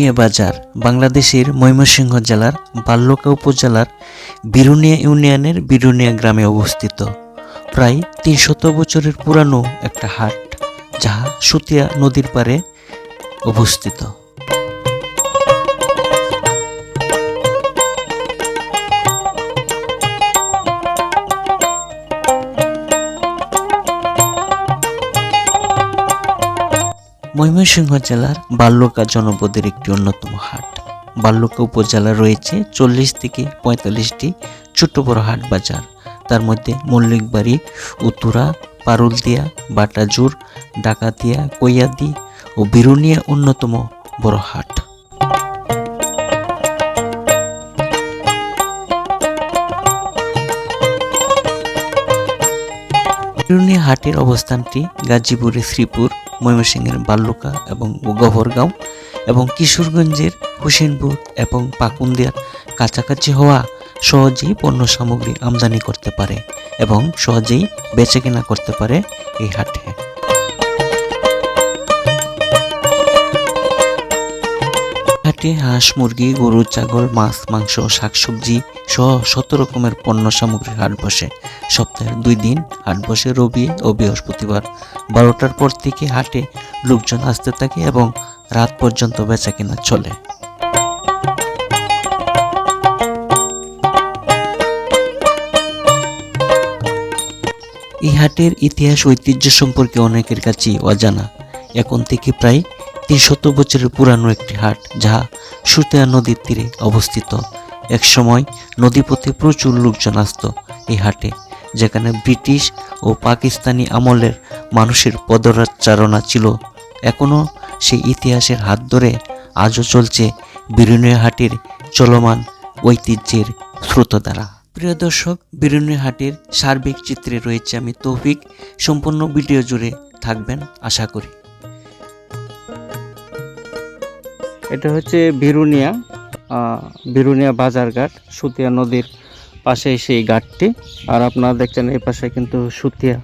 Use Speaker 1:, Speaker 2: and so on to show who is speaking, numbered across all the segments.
Speaker 1: বিরুনিয়া বাজার, বাংলাদেশের ময়মনসিংহ জেলার বাল্যকা উপজেলার বিরুনিয়া ইউনিয়নের বিরুনিয়া গ্রামে অবস্থিত। প্রায় তিনশত বছরের পুরানো একটা হাট, যাহা সুতিয়া নদীর পারে অবস্থিত। ময়মনসিংহ জেলার বাল্যকা জনপদের একটি অন্যতম হাট। বাল্যকা উপজেলা রয়েছে চল্লিশ থেকে পঁয়তাল্লিশটি ছোট বড় হাট বাজার। তার মধ্যে মল্লিকবাড়ি উত্তরা পারুলদিয়া, বাটাজুর, ডাকাতিয়া কৈয়াদি ও বিরুনিয়া অন্যতম বড় হাট। বিরুনিয়া হাটের অবস্থানটি গাজীপুরের শ্রীপুর ময়মনসিংহের বাল্লুকা এবং গহরগাঁও এবং কিশোরগঞ্জের হোসেনপুর এবং পাকুন্দিয়ার কাছাকাছি হওয়া সহজেই পণ্য সামগ্রী আমদানি করতে পারে এবং সহজেই বেচে কেনা করতে পারে এই হাটে। হাটে হাঁস, মুরগি, গরু, ছাগল, মাছ, মাংস, শাকসবজি সহ শত রকমের পণ্য সামগ্রীর হাট বসে। সপ্তাহের দুই দিন হাট বসে রবি ও বৃহস্পতিবার। বারোটার পর থেকে হাটে লোকজন আসতে থাকে এবং রাত পর্যন্ত বেচা কেনা চলে। এই হাটের ইতিহাস ঐতিহ্য সম্পর্কে অনেকের কাছেই অজানা। এখন থেকে প্রায় তিনশত বছরের পুরানো একটি হাট, যাহা সুতেয়া নদীর তীরে অবস্থিত। একসময় নদীপথে প্রচুর লোকজন আসত এই হাটে, যেখানে ব্রিটিশ ও পাকিস্তানি আমলের মানুষের পদচারণা ছিল। এখনও সেই ইতিহাসের হাত ধরে আজও চলছে বিরুনিয়া হাটের চলমান ঐতিহ্যের স্রোতধারা। প্রিয় দর্শক, বিরুনিয়া হাটের সার্বিক চিত্রে রয়েছে আমি তৌফিক। সম্পূর্ণ ভিডিও জুড়ে থাকবেন, আশা করি।
Speaker 2: এটা হচ্ছে বিরুনিয়া আহ, বিরুনিয়া বাজারঘাট সুতিয়া নদীর পাশে সেই ঘাটটি। আর আপনারা দেখছেন এই পাশে কিন্তু সুতিয়া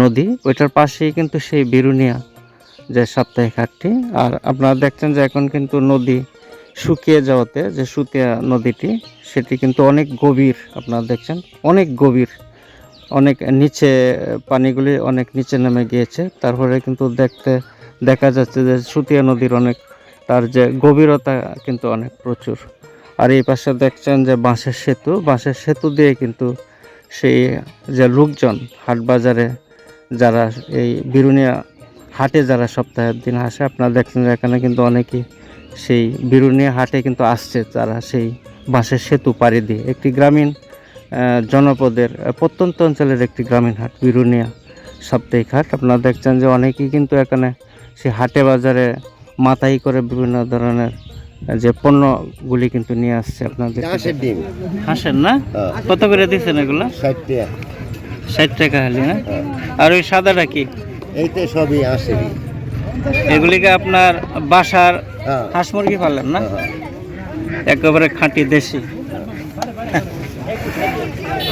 Speaker 2: নদী ওইটার পাশেই কিন্তু সেই বিরুনিয়া যে সাপ্তাহিক হাটটি আর আপনারা দেখছেন যে এখন কিন্তু নদী শুকিয়ে যাওয়াতে যে সুতিয়া নদীটি সেটি কিন্তু অনেক গভীর আপনারা দেখছেন অনেক গভীর অনেক নিচে পানিগুলি অনেক নিচে নেমে গিয়েছে। তারপরে কিন্তু দেখতে দেখা যাচ্ছে যে সুতিয়া নদীর অনেক তার যে গভীরতা কিন্তু অনেক প্রচুর। আর এই পাশে দেখছেন যে বাঁশের সেতু বাঁশের সেতু দিয়ে কিন্তু সেই যে লোকজন হাট বাজারে যারা এই বিরুনিয়া হাটে যারা সপ্তাহের দিন আসে, আপনারা দেখছেন যে এখানে কিন্তু অনেকেই সেই বিরুনিয়া হাটে কিন্তু আসছে, তারা সেই বাঁশের সেতু পাড়ি দিয়ে। একটি গ্রামীণ জনপদের প্রত্যন্ত অঞ্চলের একটি গ্রামীণ হাট, বিরুনিয়া সাপ্তাহিক হাট। আপনারা দেখছেন যে অনেকেই কিন্তু এখানে সেই হাটে বাজারে মাথায় করে বিভিন্ন ধরনের যে পণ্যগুলি কিন্তু নিয়ে আসছে আপনাদের।
Speaker 3: হাঁসের ডিম।
Speaker 2: হাঁসের না? কত করে দিচ্ছেন এগুলো?
Speaker 3: ষাট টাকা।
Speaker 2: ষাট টাকা হালি না? আর ওই সাদাটা কি?
Speaker 3: এইতে সবই হাঁসেরই
Speaker 2: এগুলিকে আপনার বাসার
Speaker 3: হ্যাঁ।
Speaker 2: হাঁস মুরগি পালেন না?
Speaker 3: হ্যাঁ।
Speaker 2: একেবারে খাঁটি দেশি।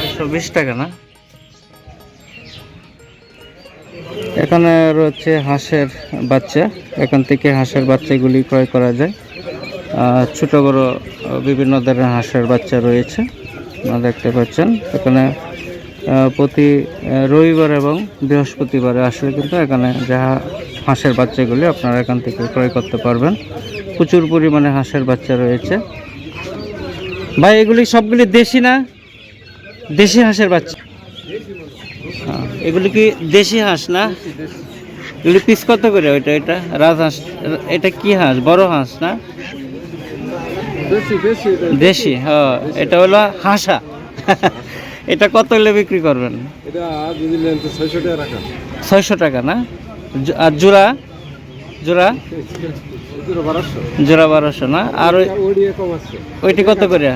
Speaker 2: একশো বিশ টাকা না? এখানে রয়েছে হাঁসের বাচ্চা। এখান থেকে হাঁসের বাচ্চাগুলি ক্রয় করা যায়। ছোট বড় বিভিন্ন ধরনের হাঁসের বাচ্চা রয়েছে। দেখতে পাচ্ছেন, এখানে প্রতি রবিবার এবং বৃহস্পতিবারে আসলে কিন্তু এখানে যা হাঁসের বাচ্চাগুলি আপনারা এখান থেকে ক্রয় করতে পারবেন। প্রচুর পরিমাণে হাঁসের বাচ্চা রয়েছে। ভাই, এগুলি সবগুলি দেশি না? দেশি হাঁসের বাচ্চা? এগুলি কি দেশি হাঁস না? এগুলি পিস কত করে ওইটা? এটা রাজহাঁস এটা কি হাঁস? বড় হাঁস না? দেশি হ্যাঁ। এটা হলো হাঁসা। এটা কত হলে বিক্রি করবেন?
Speaker 4: ছয়শো টাকা
Speaker 2: না? আর জোড়া? জোড়া? জোড়া বারোশো। না? আর ওইটি কত করে?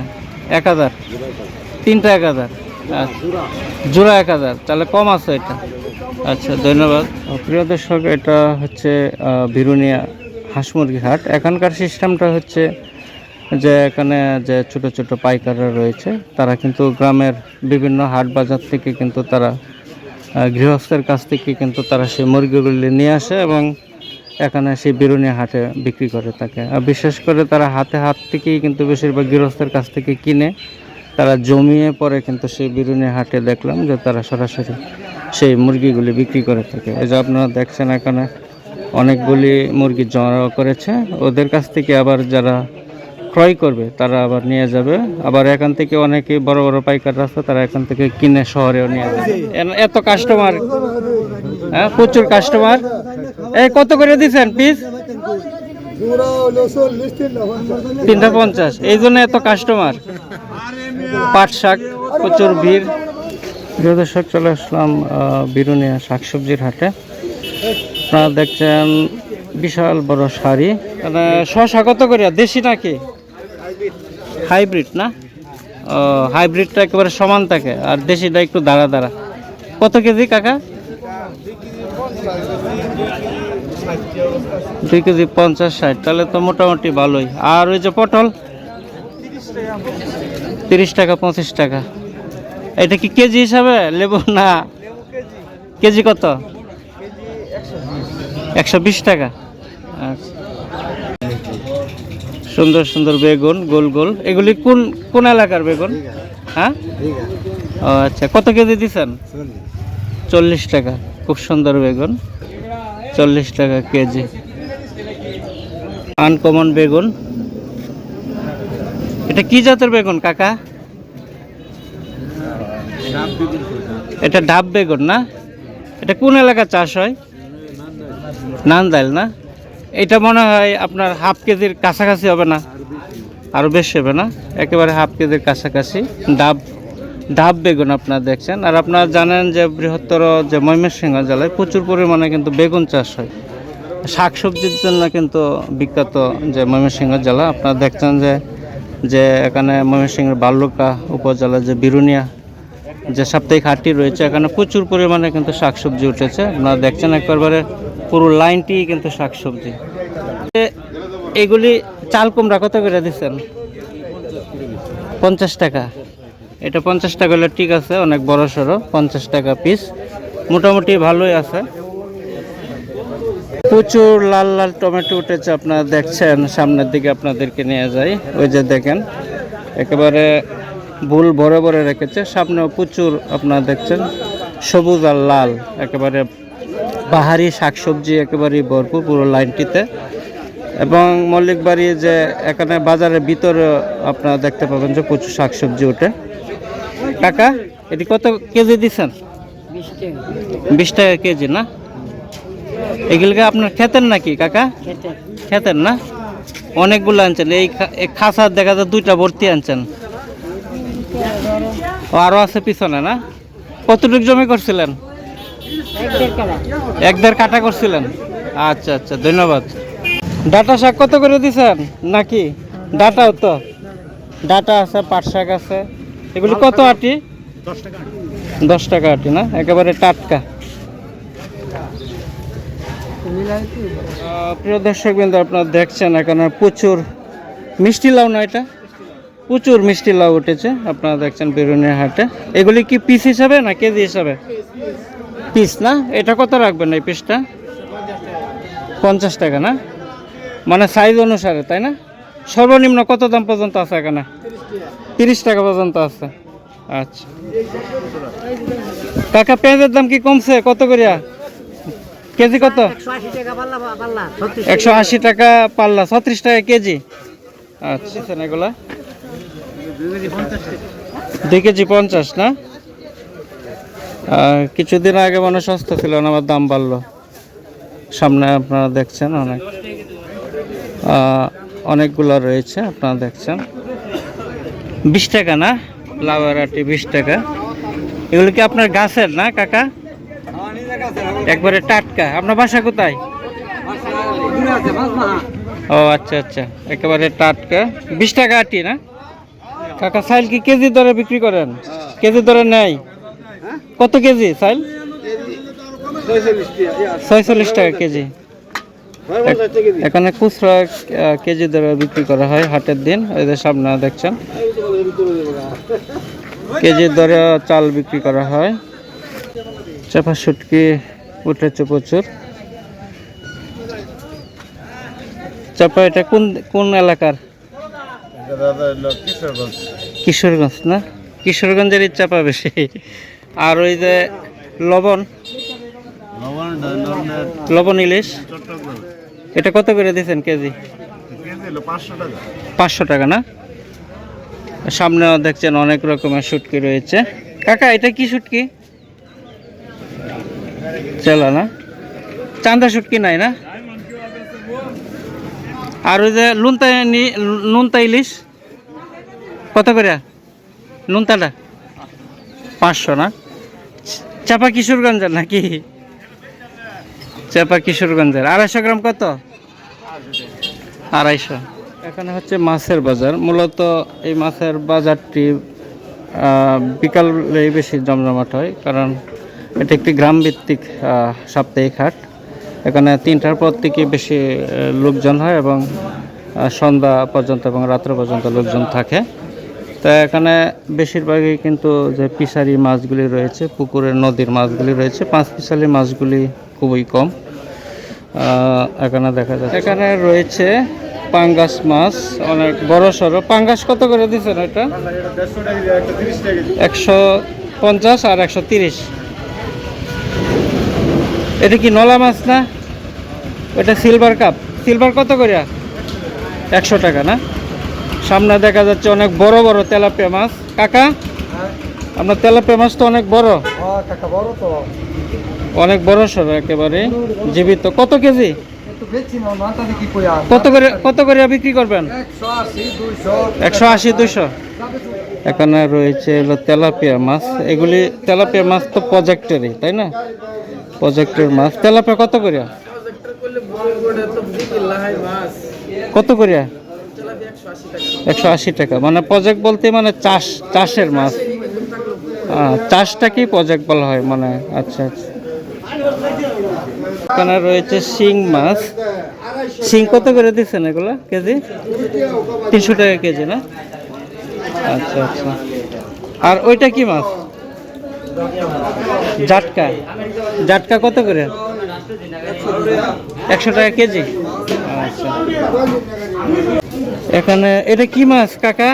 Speaker 2: এক হাজার। তিনটা এক হাজার। জোড়া এক হাজার, তাহলে কম আছে এটা। আচ্ছা ধন্যবাদ। প্রিয় দর্শক, এটা হচ্ছে বিরুনিয়া হাঁস মুরগি হাট। এখানকার সিস্টেমটা হচ্ছে যে এখানে যে ছোট ছোট পাইকাররা রয়েছে, তারা কিন্তু গ্রামের বিভিন্ন হাট বাজার থেকে কিন্তু তারা গৃহস্থের কাছ থেকে কিন্তু তারা সেই মুরগিগুলি নিয়ে আসে এবং এখানে সেই বিরুনি হাটে বিক্রি করে থাকে। আর বিশেষ করে তারা হাতে হাত থেকেই কিন্তু বেশিরভাগ গৃহস্থের কাছ থেকে কিনে তারা জমিয়ে পরে কিন্তু সেই বিরুনি হাটে দেখলাম যে তারা সরাসরি সেই মুরগিগুলি বিক্রি করে থাকে। এই যে আপনারা দেখছেন এখানে অনেকগুলি মুরগি জড়ো করেছে। ওদের কাছ থেকে আবার যারা ক্রয় করবে, তারা আবার নিয়ে যাবে। আবার এখান থেকে অনেকে বড় বড় পাইকার রাস্তা তারা এখান থেকে কিনে শহরেও নিয়ে যাবে। এত কাস্টমার হ্যাঁ প্রচুর কাস্টমার এই কত করে দিচ্ছেন পিস তিনটা পঞ্চাশ। এই জন্য এত কাস্টমার পাট শাক প্রচুর ভিড়। প্রিয় দর্শক, চলে আসলাম বিরুনিয়া শাকসবজির হাটে। আপনারা দেখছেন বিশাল বড় শাড়ি। মানে শশা কত করে দেশি নাকি? হাইব্রিড না? ও, হাইব্রিডটা একেবারে সমান থাকে, আর দেশিটা একটু দাঁড়া দাঁড়া। কত কেজি কাকা? দুই কেজি পঞ্চাশ ষাট, তাহলে তো মোটামুটি ভালোই। আর ওই যে পটল? তিরিশ টাকা, পঁচিশ টাকা। এটা কি কেজি হিসাবে, লেবু না কেজি কত? একশো বিশ টাকা। আচ্ছা। সুন্দর সুন্দর বেগুন, গোল গোল। এগুলি কোন কোন এলাকার বেগুন? হ্যাঁ? ও আচ্ছা। কত কেজি দিচ্ছেন চল্লিশ টাকা। খুব সুন্দর বেগুন। চল্লিশ টাকা কেজি। আনকমন বেগুন। এটা কি জাতের বেগুন, কাকা? এটা ডাব বেগুন না? এটা কোন এলাকা চাষ হয়? নান্দাইল না? এটা মনে হয় আপনার হাফ কেজির কাছাকাছি হবে না? আরও বেশি হবে না? একেবারে হাফ কেজির কাছাকাছি। ডাব ডাব বেগুন আপনারা দেখছেন। আর আপনারা জানেন যে বৃহত্তর যে ময়মনসিংহ জেলায় প্রচুর পরিমাণে কিন্তু বেগুন চাষ হয়। শাকসবজির জন্য কিন্তু বিখ্যাত যে ময়মনসিংহ জেলা, আপনারা দেখছেন যে যে এখানে ময়মনসিংহের বাল্যকা উপজেলা যে বিরুনিয়া যে সাপ্তাহিক হাটটি রয়েছে, এখানে প্রচুর পরিমাণে কিন্তু শাকসবজি উঠেছে। আপনারা দেখছেন একবারে পুরো লাইনটি কিন্তু শাকসবজি। এগুলি চাল কুমড়া কত করে দিচ্ছেন? পঞ্চাশ টাকা। এটা পঞ্চাশ টাকা হলে ঠিক আছে, অনেক বড় সড়ো পঞ্চাশ টাকা পিস মোটামুটি ভালোই আছে। প্রচুর লাল লাল টমেটো উঠেছে আপনারা দেখছেন সামনের দিকে আপনাদেরকে নিয়ে যাই। ওই যে দেখেন একেবারে ভুল ভরে ভরে রেখেছে সামনেও প্রচুর আপনারা দেখছেন সবুজ আর লাল একেবারে বাহারি শাকসবজি একেবারে ভরপুর পুরো লাইনটিতে। এবং মল্লিক বাড়ি যে এখানে বাজারের ভিতরে আপনারা দেখতে পাবেন যে প্রচুর শাকসবজি ওঠে। কাকা এটি কত কেজি দিচ্ছেন? বিশ টাকা কেজি না? এগুলোকে আপনার খেতেন নাকি কাকা? খেতেন। না? অনেকগুলো আনছেন। এই খা- এই খাসার দেখা যায় দুইটা ভর্তি আনছেন। ও আরও আছে পিছনে না? কতটুক জমি করছিলেন? এক দেড় কাটা করছিলেন? আচ্ছা আচ্ছা ধন্যবাদ। ডাটা শাক কত করে দিছেন? নাকি? ডাটাও তো। ডাটা আছে পাট শাক আছে। এগুলি কত আটি। দশ টাকা আটি না? একেবারে টাটকা। প্রিয় দর্শক বিন্দু আপনারা দেখছেন এখানে প্রচুর মিষ্টি লাউ না এটা? প্রচুর মিষ্টি লাউ উঠেছে। আপনারা দেখছেন বেরুনের হাটে। এগুলি কি পিস হিসাবে না কেজি হিসাবে? পিস না? এটা কত রাখবেন এই পিসটা পঞ্চাশ টাকা না? মানে সাইজ অনুসারে, তাই না? সর্বনিম্ন কত দাম পর্যন্ত আছে এখানে? তিরিশ টাকা পর্যন্ত আছে। আচ্ছা। কাকা, পেঁয়াজের দাম কি কমছে? কত করিয়া? কেজি কত? একশো আশি টাকা পাল্লা ছত্রিশ টাকা। কেজি। আচ্ছা এগুলা? দুই কেজি পঞ্চাশ না? কিছুদিন আগে মনে হয় সস্তা ছিল না আমার দাম বাড়লো। সামনে আপনারা দেখছেন অনেক। অনেকগুলো রয়েছে আপনারা দেখছেন। বিশ টাকা না? লাউয়ের আটি বিশ টাকা। এগুলো কি আপনার গাছের না কাকা? একবারে টাটকা। আপনার বাসা কোথায়? ও আচ্ছা আচ্ছা। একেবারে টাটকা। বিশ টাকা আটি, না? কাকা সাইল কি কেজি দরে বিক্রি করেন? কেজি দরে নেয় কত কেজি সাইল ছয়চল্লিশ টাকা কেজি। এখানে খুচরা কেজি দরে বিক্রি করা হয় হাটের দিন। এদের সামনে দেখছেন। কেজি দরে চাল বিক্রি করা হয়। চাপা শুটকি উঠেছে প্রচুর। চাপা এটা কোন কোন এলাকার? কিশোরগঞ্জ। না? কিশোরগঞ্জের ইচ্ছা পাবে বেশি। আর ওই যে লবণ? লবণ ইলিশ? এটা কত করে দিয়েছেন কেজি? পাঁচশো টাকা না? সামনেও দেখছেন অনেক রকমের শুটকি রয়েছে। কাকা এটা কি শুটকি? চলো না। চান্দা শুটকি নাই না? আর ওই যে নুনতা নি- নুনতা ইলিশ। কত করে? নুনতাটা পাঁচশো না? চাপা কিশোরগঞ্জের নাকি? চাপা কিশোরগঞ্জের। আড়াইশো গ্রাম কত? আড়াইশো। এখানে হচ্ছে মাছের বাজার। মূলত এই মাছের বাজারটি বিকালে বেশি জমজমাট হয়, কারণ এটি একটি গ্রামভিত্তিক আহ, সাপ্তাহিক হাট। এখানে তিনটার পর থেকে বেশি লোকজন হয় এবং সন্ধ্যা পর্যন্ত এবং রাত্র পর্যন্ত লোকজন থাকে। তো এখানে বেশিরভাগই কিন্তু যে পিসারি মাছগুলি রয়েছে পুকুরের নদীর মাছগুলি রয়েছে পাঁচ পিসালি মাছগুলি খুবই কম। এখানে দেখা যাচ্ছে এখানে রয়েছে পাঙ্গাস মাছ অনেক বড় সড়ো। পাঙ্গাস কত করে দিচ্ছেন এটা? একশো পঞ্চাশ আর একশো তিরিশ। এটা কি নলা মাছ না? ওটা সিলভার কাপ সিলভার কত করে একশো টাকা না? সামনে দেখা যাচ্ছে অনেক বড় বড় তেলাপিয়া মাছ। কাকা? আপনার তেলাপিয়া মাছ তো অনেক বড়। অনেক বড় সড়ো একেবারে। জীবিত। কত কেজি? কত করে কত করে বিক্রি করবেন? একশো আশি দুইশো। এখানে রয়েছে হলো তেলাপিয়া মাছ। এগুলি তেলাপিয়া মাছ তো প্রজেক্টেরই তাই না? প্রজেক্টের মাছ তেলাপিয়া কত করিয়া? কত করিয়া? একশো আশি টাকা। মানে প্রজেক্ট বলতে মানে চাষ চাষের মাছ চাষটাকেই প্রজেক্ট বলা হয়? মানে আচ্ছা আচ্ছা। এখানে রয়েছে শিং মাছ শিং কত করে দিচ্ছেন এগুলো কেজি? তিনশো টাকা কেজি না? আচ্ছা আচ্ছা। আর ওইটা কি মাছ জাটকা। জাটকা কত করে? একশো টাকা কেজি। আচ্ছা। এখানে এটা কি মাছ কাকা?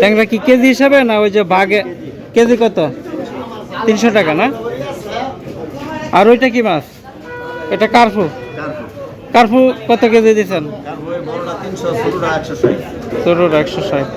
Speaker 2: ট্যাংরা কি কেজি হিসাবে না ওই যে বাঘে কেজি কত? তিনশো টাকা না? আর ওইটা কি মাছ? এটা কার্ফু কার্ফু কত কেজি দিয়েছেন ছোটোটা একশো ষাট।